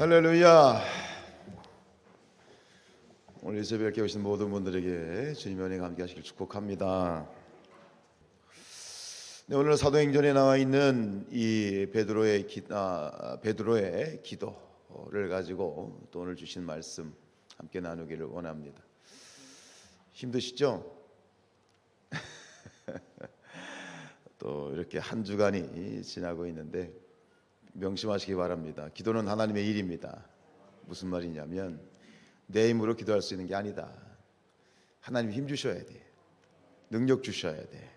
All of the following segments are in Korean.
할렐루야. 오늘 이 새벽에 오신 모든 분들에게 주님의 은혜가 함께 하시길 축복합니다. 네, 오늘 사도행전에 나와 있는 이 베드로의 기, 아, 베드로의 기도를 가지고 또 오늘 주신 말씀 함께 나누기를 원합니다. 힘드시죠? 또 이렇게 한 주간이 지나고 있는데 명심하시기 바랍니다. 기도는 하나님의 일입니다. 무슨 말이냐면 내 힘으로 기도할 수 있는 게 아니다. 하나님 힘 주셔야 돼. 능력 주셔야 돼.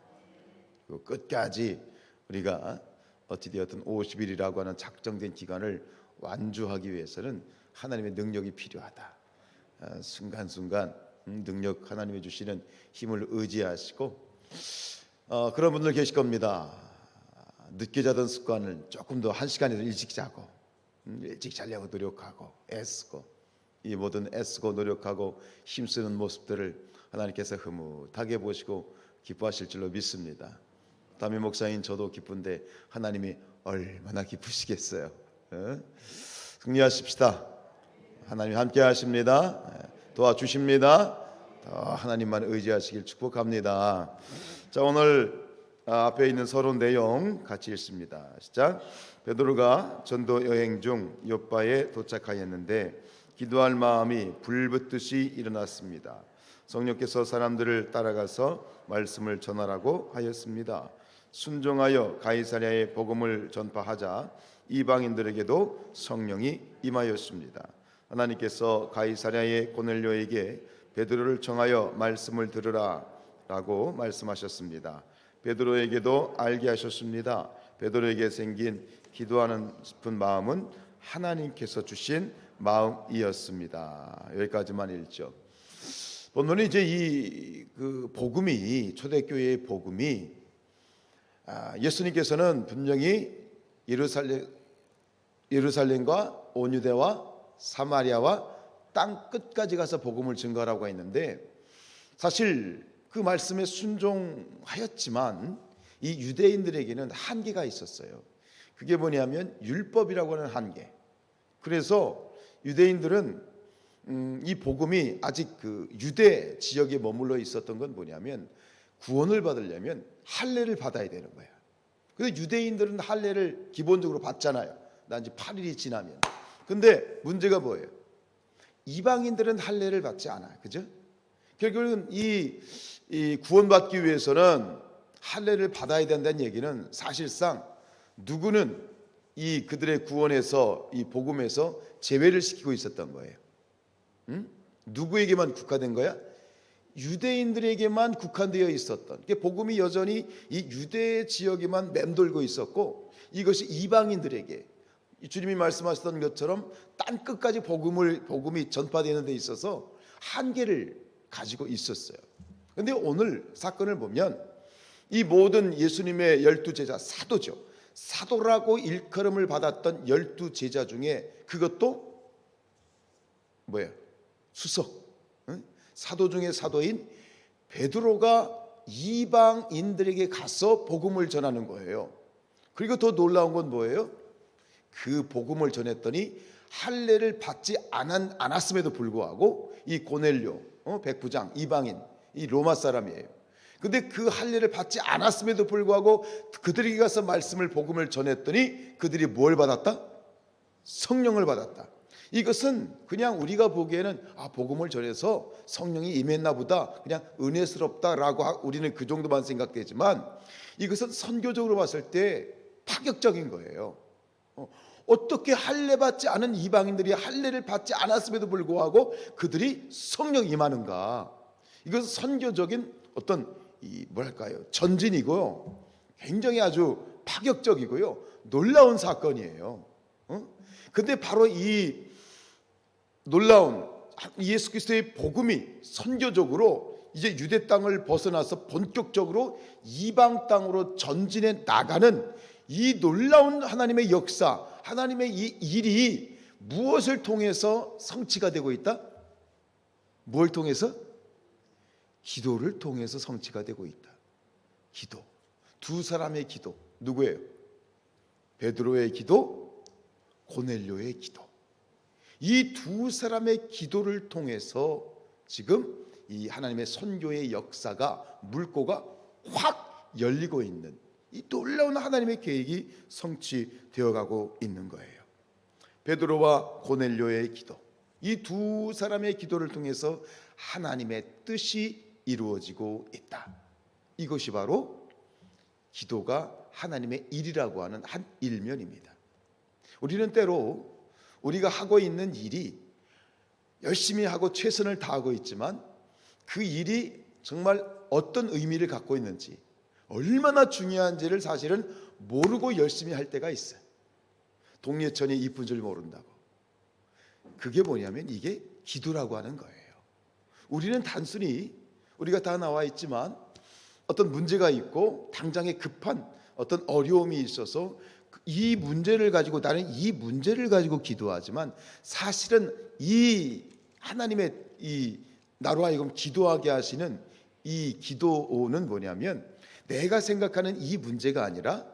그리고 끝까지 우리가 어찌 되었든 50일이라고 하는 작정된 기간을 완주하기 위해서는 하나님의 능력이 필요하다. 아, 순간순간 음, 능력 하나님이 주시는 힘을 의지하시고 어, 그런 분들 계실 겁니다. 늦게 자던 습관을 조금 더 한 시간이라도 일찍 자고 음, 일찍 자려고 노력하고 애쓰고 이 모든 애쓰고 노력하고 힘쓰는 모습들을 하나님께서 흐뭇하게 보시고 기뻐하실 줄로 믿습니다. 담임 목사인 저도 기쁜데 하나님이 얼마나 기쁘시겠어요. 어? 승리하십시다. 하나님 함께 하십니다. 예, 도와주십니다. 더 하나님만 의지하시길 축복합니다. 자 오늘 아, 앞에 있는 서론 내용 같이 읽습니다. 시작. 베드로가 전도 여행 중 요바에 도착하였는데 기도할 마음이 불붙듯이 일어났습니다. 성령께서 사람들을 따라가서 말씀을 전하라고 하였습니다. 순종하여 가이사랴의 복음을 전파하자 이방인들에게도 성령이 임하였습니다. 하나님께서 가이사랴의 고넬료에게 베드로를 청하여 말씀을 들으라라고 말씀하셨습니다. 베드로에게도 알게 하셨습니다. 베드로에게 생긴 기도하는 싶은 마음은 하나님께서 주신 마음이었습니다. 여기까지만 읽죠. 본문은 이제 이 그 복음이 초대교회의 복음이 아, 예수님께서는 분명히 예루살렘 예루살렘과 온유대와 사마리아와 땅 끝까지 가서 복음을 증거하라고 했는데 사실 그 말씀에 순종하였지만 이 유대인들에게는 한계가 있었어요. 그게 뭐냐면 율법이라고 하는 한계. 그래서 유대인들은 음, 이 복음이 아직 그 유대 지역에 머물러 있었던 건 뭐냐면 구원을 받으려면 할례를 받아야 되는 거야. 근데 유대인들은 할례를 기본적으로 받잖아요. 난지 8일이 지나면. 근데 문제가 뭐예요? 이방인들은 할례를 받지 않아. 그죠? 결국은 이, 이 구원받기 위해서는 할례를 받아야 된다는 얘기는 사실상 누구는 이 그들의 구원에서 이 복음에서 제외를 시키고 있었던 거예요. 응? 누구에게만 국한된 거야? 유대인들에게만 국한되어 있었던. 그게 복음이 여전히 이 유대 지역에만 맴돌고 있었고 이것이 이방인들에게 주님이 말씀하셨던 것처럼 땅 끝까지 복음을 복음이 전파되는 데 있어서 한계를 가지고 있었어요. 근데 오늘 사건을 보면 이 모든 예수님의 열두 제자 사도죠. 사도라고 일컬음을 받았던 열두 제자 중에 그것도 뭐예요? 수석. 응? 사도 중에 사도인 베드로가 이방인들에게 가서 복음을 전하는 거예요. 그리고 더 놀라운 건 뭐예요? 그 복음을 전했더니 할례를 받지 않았, 않았음에도 불구하고 이 고넬료 어, 백부장 이방인 이 로마 사람이에요. 근데 그 할례를 받지 않았음에도 불구하고 그들에게 가서 말씀을 복음을 전했더니 그들이 뭘 받았다? 성령을 받았다. 이것은 그냥 우리가 보기에는 아 복음을 전해서 성령이 임했나 보다 그냥 은혜스럽다라고 우리는 그 정도만 생각되지만 이것은 선교적으로 봤을 때 파격적인 거예요. 어, 어떻게 할례 받지 않은 이방인들이 할례를 받지 않았음에도 불구하고 그들이 성령 임하는가? 이것은 선교적인 어떤 이 뭐랄까요 전진이고요. 굉장히 아주 파격적이고요. 놀라운 사건이에요. 어? 근데 바로 이 놀라운 예수 그리스도의 복음이 선교적으로 이제 유대 땅을 벗어나서 본격적으로 이방 땅으로 전진해 나가는 이 놀라운 하나님의 역사, 하나님의 이 일이 무엇을 통해서 성취가 되고 있다? 뭘 통해서? 기도를 통해서 성취가 되고 있다. 기도. 두 사람의 기도. 누구예요? 베드로의 기도, 고넬료의 기도. 이 두 사람의 기도를 통해서 지금 이 하나님의 선교의 역사가 물꼬가 확 열리고 있는 이 놀라운 하나님의 계획이 성취되어 가고 있는 거예요. 베드로와 고넬료의 기도. 이 두 사람의 기도를 통해서 하나님의 뜻이 이루어지고 있다. 이것이 바로 기도가 하나님의 일이라고 하는 한 일면입니다. 우리는 때로 우리가 하고 있는 일이 열심히 하고 최선을 다하고 있지만 그 일이 정말 어떤 의미를 갖고 있는지 얼마나 중요한지를 사실은 모르고 열심히 할 때가 있어요. 동예천이 이쁜 줄 모른다고. 그게 뭐냐면 이게 기도라고 하는 거예요. 우리는 단순히 우리가 다 나와 있지만 어떤 문제가 있고 당장에 급한 어떤 어려움이 있어서 이 문제를 가지고 나는 이 문제를 가지고 기도하지만 사실은 이 하나님의 이 나로 하여금 기도하게 하시는 이 기도는 뭐냐면 내가 생각하는 이 문제가 아니라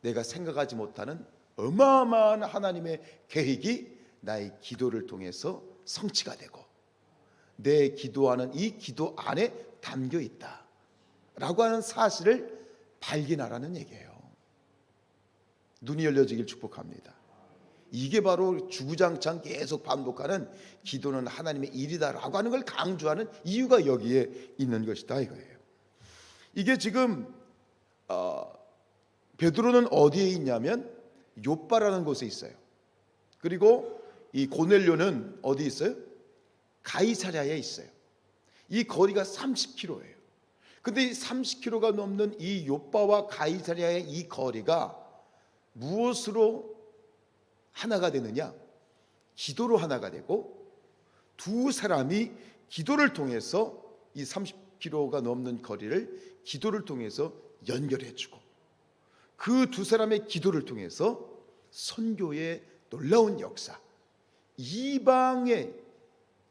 내가 생각하지 못하는 어마어마한 하나님의 계획이 나의 기도를 통해서 성취가 되고 내 기도하는 이 기도 안에 담겨 있다 라고 하는 사실을 발견하라는 얘기예요. 눈이 열려지길 축복합니다. 이게 바로 주구장창 계속 반복하는 기도는 하나님의 일이다라고 하는 걸 강조하는 이유가 여기에 있는 것이다 이거예요. 이게 지금 어, 베드로는 어디에 있냐면 요바라는 곳에 있어요. 그리고 이 고넬료는 어디 있어요? 가이사랴에 있어요. 이 거리가 30km예요. 근데 이 30km가 넘는 이 요바와 가이사랴의 이 거리가 무엇으로 하나가 되느냐? 기도로 하나가 되고 두 사람이 기도를 통해서 이 30km가 넘는 거리를 기도를 통해서 연결해 주고 그 두 사람의 기도를 통해서 선교의 놀라운 역사 이방의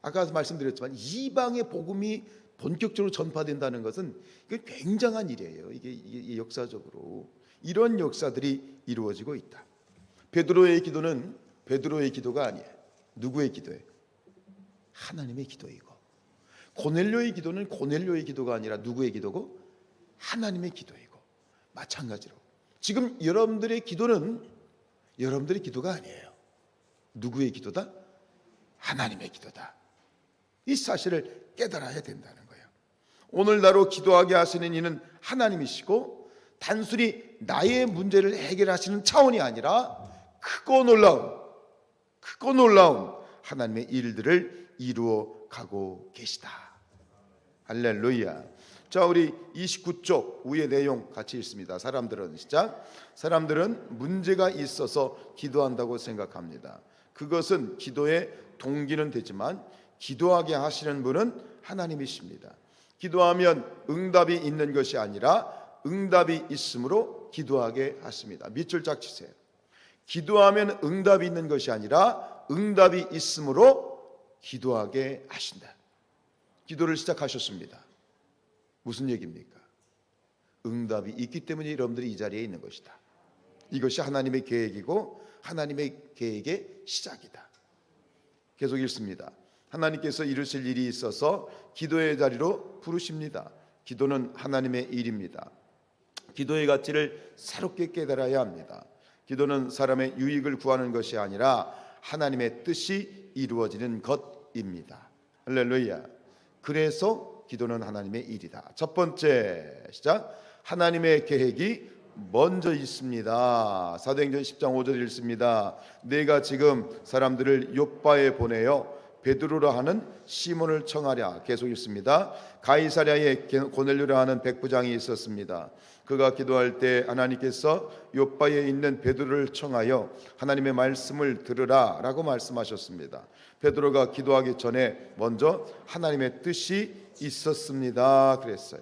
아까 말씀드렸지만 이방의 복음이 본격적으로 전파된다는 것은 굉장한 일이에요. 이게, 이게 역사적으로 이런 역사들이 이루어지고 있다. 베드로의 기도는 베드로의 기도가 아니에요. 누구의 기도예요? 하나님의 기도이고 고넬료의 기도는 고넬료의 기도가 아니라 누구의 기도고 하나님의 기도이고 마찬가지로 지금 여러분들의 기도는 여러분들의 기도가 아니에요. 누구의 기도다? 하나님의 기도다. 이 사실을 깨달아야 된다는 거예요. 오늘 나로 기도하게 하시는 이는 하나님이시고 단순히 나의 문제를 해결하시는 차원이 아니라 크고 놀라운 크고 놀라운 하나님의 일들을 이루어 가고 계시다. 할렐루야. 자, 우리 29쪽 위의 내용 같이 읽습니다. 사람들은 시작. 사람들은 문제가 있어서 기도한다고 생각합니다. 그것은 기도의 동기는 되지만 기도하게 하시는 분은 하나님이십니다. 기도하면 응답이 있는 것이 아니라 응답이 있으므로 기도하게 하십니다. 밑줄 짝 치세요. 기도하면 응답이 있는 것이 아니라 응답이 있으므로 기도하게 하신다. 기도를 시작하셨습니다. 무슨 얘기입니까? 응답이 있기 때문에 여러분들이 이 자리에 있는 것이다. 이것이 하나님의 계획이고 하나님의 계획의 시작이다. 계속 읽습니다. 하나님께서 이루실 일이 있어서 기도의 자리로 부르십니다. 기도는 하나님의 일입니다. 기도의 가치를 새롭게 깨달아야 합니다. 기도는 사람의 유익을 구하는 것이 아니라 하나님의 뜻이 이루어지는 것입니다. 할렐루야. 그래서 기도는 하나님의 일이다. 첫 번째 시작. 하나님의 계획이 먼저 있습니다. 사도행전 10장 5절 읽습니다. 내가 지금 사람들을 요바에 보내어 베드로라 하는 시몬을 청하랴 계속 읽습니다. 가이사랴에 고넬료라 하는 백부장이 있었습니다. 그가 기도할 때 하나님께서 요바에 있는 베드로를 청하여 하나님의 말씀을 들으라라고 말씀하셨습니다. 베드로가 기도하기 전에 먼저 하나님의 뜻이 있었습니다. 그랬어요.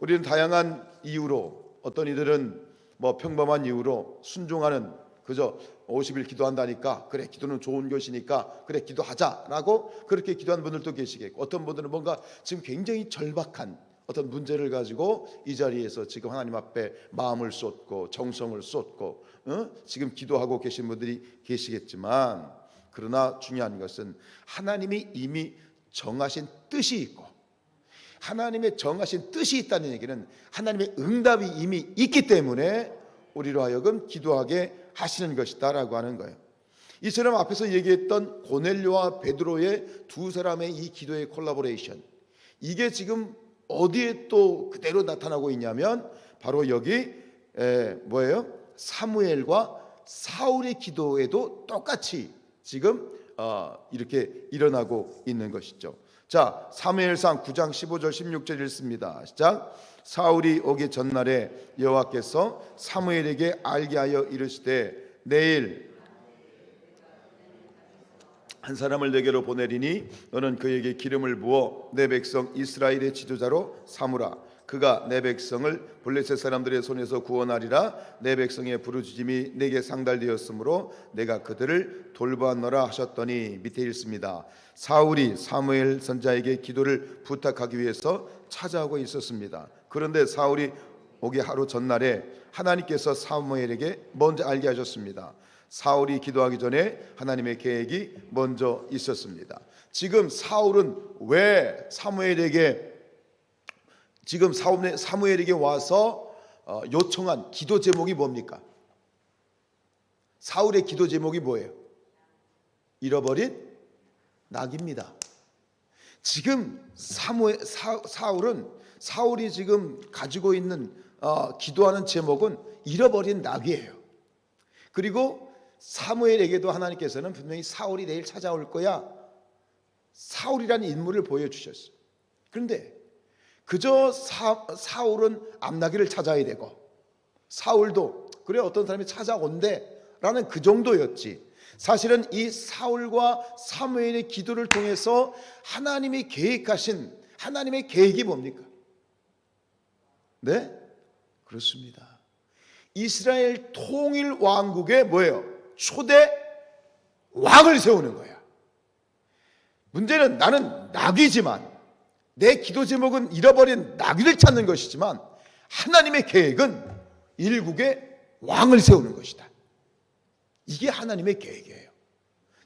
우리는 다양한 이유로 어떤 이들은 뭐 평범한 이유로 순종하는 그저 50일 기도한다니까 그래 기도는 좋은 것이니까 그래 기도하자라고 그렇게 기도하는 분들도 계시겠고 어떤 분들은 뭔가 지금 굉장히 절박한 어떤 문제를 가지고 이 자리에서 지금 하나님 앞에 마음을 쏟고 정성을 쏟고 어? 지금 기도하고 계신 분들이 계시겠지만 그러나 중요한 것은 하나님이 이미 정하신 뜻이 있고 하나님의 정하신 뜻이 있다는 얘기는 하나님의 응답이 이미 있기 때문에 우리로 하여금 기도하게 하시는 것이다라고 하는 거예요. 이처럼 앞에서 얘기했던 고넬료와 베드로의 두 사람의 이 기도의 콜라보레이션 이게 지금 어디에 또 그대로 나타나고 있냐면 바로 여기 에, 뭐예요? 사무엘과 사울의 기도에도 똑같이 지금 어, 이렇게 일어나고 있는 것이죠. 자, 사무엘상 9장 15절 16절 읽습니다. 시작. 사울이 오기 전날에 여호와께서 사무엘에게 알게 하여 이르시되 내일 한 사람을 내게로 보내리니 너는 그에게 기름을 부어 내 백성 이스라엘의 지도자로 삼으라. 그가 내 백성을 블레셋 사람들의 손에서 구원하리라. 내 백성의 부르짖음이 내게 상달되었으므로 내가 그들을 돌보았노라 하셨더니 밑에 읽습니다. 사울이 사무엘 선자에게 기도를 부탁하기 위해서 찾아오고 있었습니다 그런데 사울이 오기 하루 전날에 하나님께서 사무엘에게 먼저 알게 하셨습니다 사울이 기도하기 전에 하나님의 계획이 먼저 있었습니다. 지금 사울은 왜 사무엘에게 지금 사무엘- 사무엘에게 와서 어, 요청한 기도 제목이 뭡니까? 사울의 기도 제목이 뭐예요? 잃어버린 낙입니다. 지금 사무엘, 사, 사울은 사울이 지금 가지고 있는 어, 기도하는 제목은 잃어버린 낙이에요. 그리고 사무엘에게도 하나님께서는 분명히 사울이 내일 찾아올 거야. 사울이라는 인물을 보여주셨어요. 그런데 그저 사, 사울은 암나기를 찾아야 되고 사울도 그래 어떤 사람이 찾아온대 라는 그 정도였지. 사실은 이 사울과 사무엘의 기도를 통해서 하나님이 계획하신 하나님의 계획이 뭡니까? 네? 그렇습니다. 이스라엘 통일 왕국의 뭐예요? 초대 왕을 세우는 거야. 문제는 나는 낙이지만 내 기도 제목은 잃어버린 낙이를 찾는 것이지만 하나님의 계획은 일국의 왕을 세우는 것이다. 이게 하나님의 계획이에요.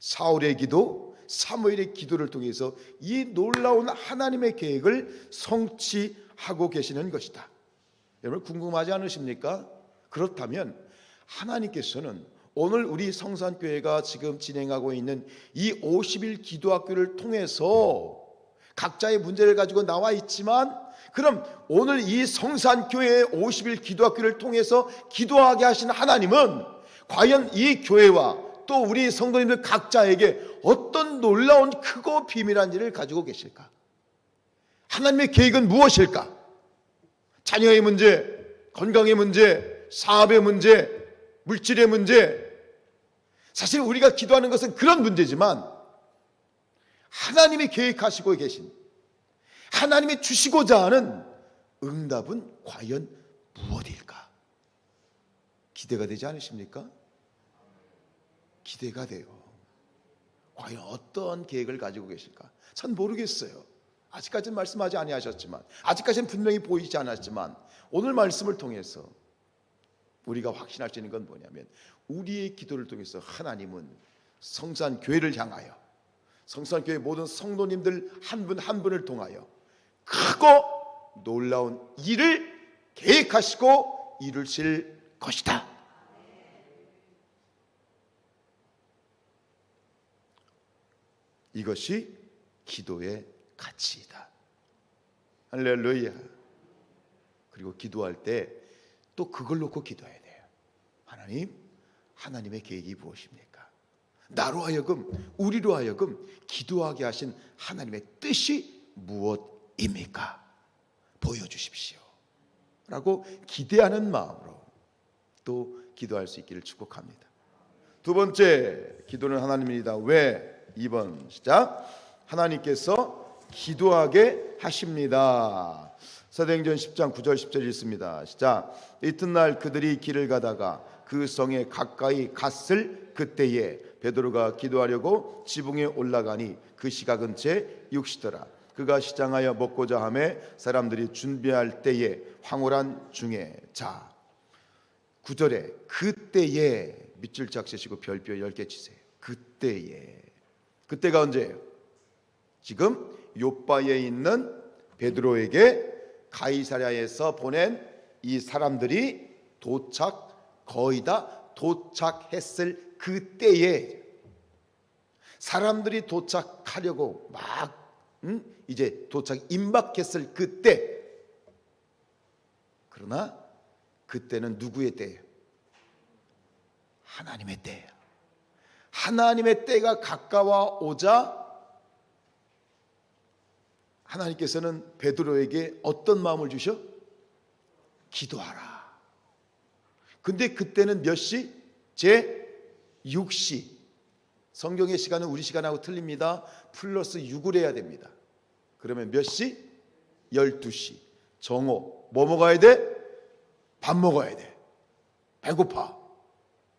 사울의 기도, 사무엘의 기도를 통해서 이 놀라운 하나님의 계획을 성취하고 계시는 것이다. 여러분 궁금하지 않으십니까? 그렇다면 하나님께서는 오늘 우리 성산교회가 지금 진행하고 있는 이 50일 기도학교를 통해서 각자의 문제를 가지고 나와 있지만 그럼 오늘 이 성산교회의 50일 기도학교를 통해서 기도하게 하신 하나님은 과연 이 교회와 또 우리 성도님들 각자에게 어떤 놀라운 크고 비밀한 일을 가지고 계실까? 하나님의 계획은 무엇일까? 자녀의 문제, 건강의 문제, 사업의 문제, 물질의 문제. 사실 우리가 기도하는 것은 그런 문제지만 하나님이 계획하시고 계신 하나님이 주시고자 하는 응답은 과연 무엇일까? 기대가 되지 않으십니까? 기대가 돼요. 과연 어떤 계획을 가지고 계실까? 전 모르겠어요. 아직까지는 말씀하지 아니하셨지만 아직까지는 분명히 보이지 않았지만 오늘 말씀을 통해서 우리가 확신할 수 있는 건 뭐냐면 우리의 기도를 통해서 하나님은 성산 교회를 향하여 성산 교회 모든 성도님들 한 분한 분을 통하여 크고 놀라운 일을 계획하시고 이루실 것이다. 이것이 기도의 가치이다. 할렐루야. 그리고 기도할 때 또 그걸 놓고 기도해야 돼요. 하나님, 하나님의 계획이 무엇입니까? 나로 하여금, 우리로 하여금 기도하게 하신 하나님의 뜻이 무엇입니까? 보여주십시오. 라고 기대하는 마음으로 또 기도할 수 있기를 축복합니다. 두 번째 기도는 하나님입니다. 왜? 2번 시작. 하나님께서 기도하게 하십니다. 사도행전 10장 9절 10절 읽습니다. 시작. 이튿날 그들이 길을 가다가 그 성에 가까이 갔을 그때에 베드로가 기도하려고 지붕에 올라가니 그 시각은 제 6시더라. 그가 시장하여 먹고자 하매 사람들이 준비할 때에 황홀한 중에 자 9절에 그때에 밑줄 짝 세시고 별표 10개 치세요. 그때에 그때가 언제예요? 지금 요바에 있는 베드로에게 가이사랴에서 보낸 이 사람들이 도착 거의 다 도착했을 그때에 사람들이 도착하려고 막 응? 이제 도착 임박했을 그때 그러나 그때는 누구의 때예요? 하나님의 때예요. 하나님의 때가 가까워 오자 하나님께서는 베드로에게 어떤 마음을 주셔? 기도하라. 근데 그때는 몇 시? 제 6시. 성경의 시간은 우리 시간하고 틀립니다. 플러스 6을 해야 됩니다. 그러면 몇 시? 12시. 정오. 뭐 먹어야 돼? 밥 먹어야 돼. 배고파.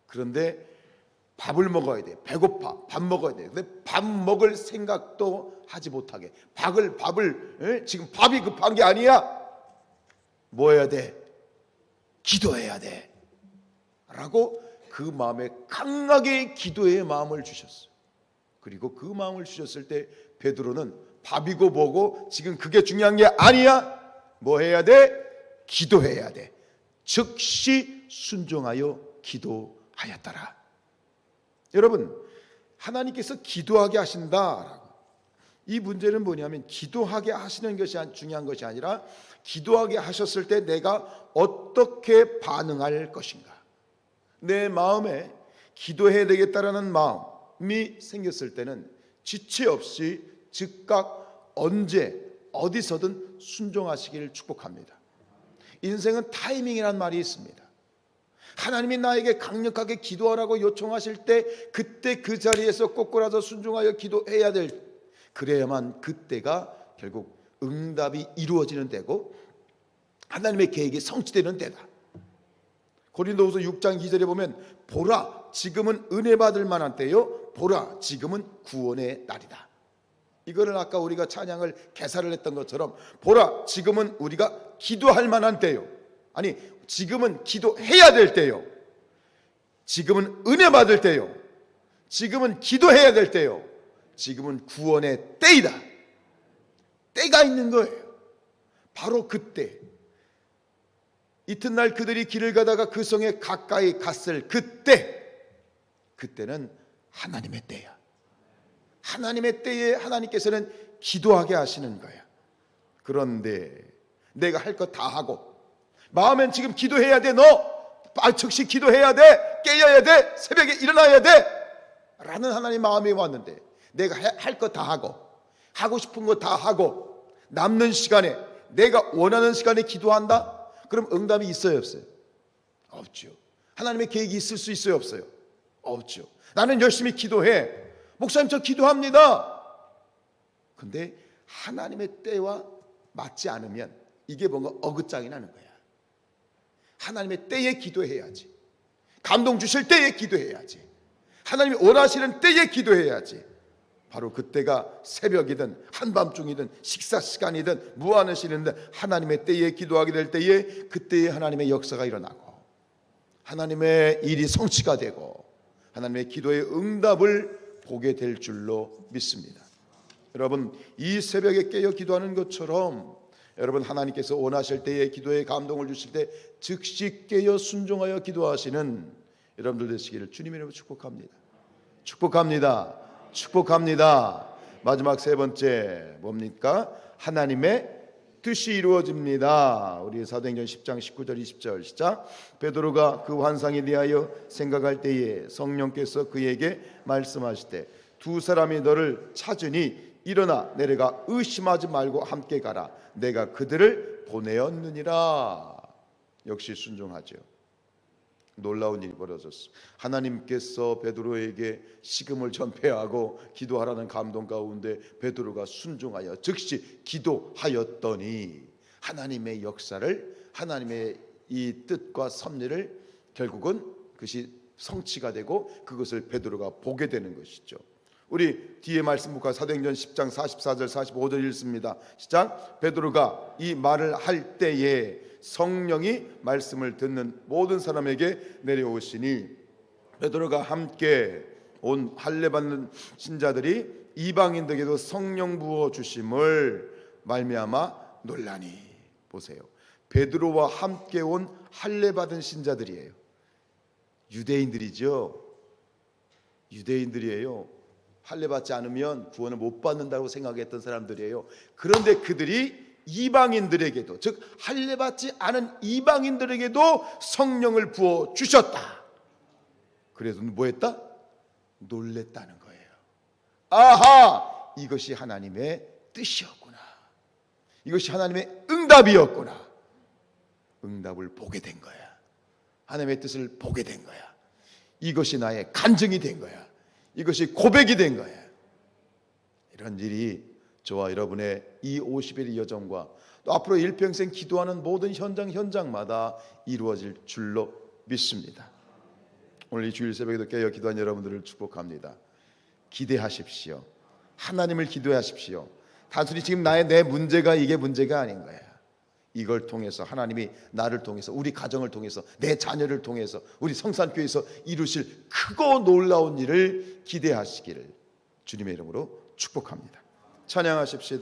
그런데 밥을 먹어야 돼. 배고파. 밥 먹어야 돼. 근데 밥 먹을 생각도 하지 못하게. 밥을 밥을 에? 지금 밥이 급한 게 아니야. 뭐 해야 돼? 기도해야 돼. 라고 그 마음에 강하게 기도의 마음을 주셨어요. 그리고 그 마음을 주셨을 때 베드로는 밥이고 뭐고 지금 그게 중요한 게 아니야. 뭐 해야 돼? 기도해야 돼. 즉시 순종하여 기도하였더라. 여러분, 하나님께서 기도하게 하신다라고. 이 문제는 뭐냐면 기도하게 하시는 것이 중요한 것이 아니라 기도하게 하셨을 때 내가 어떻게 반응할 것인가. 내 마음에 기도해야 되겠다라는 마음이 생겼을 때는 지체 없이 즉각 언제 어디서든 순종하시기를 축복합니다. 인생은 타이밍이란 말이 있습니다. 하나님이 나에게 강력하게 기도하라고 요청하실 때 그때 그 자리에서 꼬꾸라져 순종하여 기도해야 될 그래야만 그때가 결국 응답이 이루어지는 때고 하나님의 계획이 성취되는 때다. 고린도후서 6장 2절에 보면 보라 지금은 은혜 받을 만한 때요 보라 지금은 구원의 날이다. 이거를 아까 우리가 찬양을 개사를 했던 것처럼 보라 지금은 우리가 기도할 만한 때요. 아니 지금은 기도해야 될 때요. 지금은 은혜 받을 때요. 지금은 기도해야 될 때요. 지금은 구원의 때이다. 때가 있는 거예요. 바로 그때 이튿날 그들이 길을 가다가 그 성에 가까이 갔을 그때 그때는 하나님의 때야. 하나님의 때에 하나님께서는 기도하게 하시는 거야. 그런데 내가 할 것 다 하고 마음엔 지금 기도해야 돼. 너 아, 즉시 기도해야 돼. 깨어야 돼. 새벽에 일어나야 돼. 라는 하나님 마음이 왔는데 내가 할 것 다 하고 하고 싶은 거 다 하고 남는 시간에 내가 원하는 시간에 기도한다. 그럼 응답이 있어요, 없어요? 없죠. 하나님의 계획이 있을 수 있어요, 없어요? 없죠. 나는 열심히 기도해. 목사님 저 기도합니다. 근데 하나님의 때와 맞지 않으면 이게 뭔가 어긋장이 나는 거야. 하나님의 때에 기도해야지. 감동 주실 때에 기도해야지. 하나님이 원하시는 때에 기도해야지. 바로 그때가 새벽이든 한밤중이든 식사 시간이든 무한을 쉬는데 하나님의 때에 기도하게 될 때에 그때에 하나님의 역사가 일어나고 하나님의 일이 성취가 되고 하나님의 기도의 응답을 보게 될 줄로 믿습니다. 여러분 이 새벽에 깨어 기도하는 것처럼 여러분 하나님께서 원하실 때에 기도에 감동을 주실 때 즉시 깨어 순종하여 기도하시는 여러분들 되시기를 주님의 이름으로 축복합니다. 축복합니다. 축복합니다. 마지막 세 번째 뭡니까? 하나님의 뜻이 이루어집니다. 우리 사도행전 10장 19절 20절 시작. 베드로가 그 환상에 대하여 생각할 때에 성령께서 그에게 말씀하시되 두 사람이 너를 찾으니 일어나 내려가 의심하지 말고 함께 가라. 내가 그들을 보내었느니라. 역시 순종하죠. 놀라운 일이 벌어졌어. 하나님께서 베드로에게 식음을 전폐하고 기도하라는 감동 가운데 베드로가 순종하여 즉시 기도하였더니 하나님의 역사를 하나님의 이 뜻과 섭리를 결국은 그것이 성취가 되고 그것을 베드로가 보게 되는 것이죠. 우리 뒤에 말씀 볼까 사도행전 10장 44절 45절 읽습니다. 시작. 베드로가 이 말을 할 때에 성령이 말씀을 듣는 모든 사람에게 내려오시니 베드로가 함께 온 할례 받는 신자들이 이방인들에게도 성령 부어 주심을 말미암아 논란이 보세요. 베드로와 함께 온 할례 받은 신자들이에요. 유대인들이죠. 유대인들이에요. 할례 받지 않으면 구원을 못 받는다고 생각했던 사람들이에요. 그런데 그들이 이방인들에게도 즉 할례 받지 않은 이방인들에게도 성령을 부어 주셨다. 그래서 뭐 했다? 놀랬다는 거예요. 아하! 이것이 하나님의 뜻이었구나. 이것이 하나님의 응답이었구나. 응답을 보게 된 거야. 하나님의 뜻을 보게 된 거야. 이것이 나의 간증이 된 거야. 이것이 고백이 된 거야. 이런 일이 저와 여러분의 이 50일의 여정과 또 앞으로 일평생 기도하는 모든 현장 현장마다 이루어질 줄로 믿습니다. 오늘 이 주일 새벽에도 깨어 기도한 여러분들을 축복합니다. 기대하십시오. 하나님을 기도하십시오. 단순히 지금 나의 내 문제가 이게 문제가 아닌 거야. 이걸 통해서 하나님이 나를 통해서 우리 가정을 통해서 내 자녀를 통해서 우리 성산교회에서 이루실 크고 놀라운 일을 기대하시기를 주님의 이름으로 축복합니다. 찬양하십시다.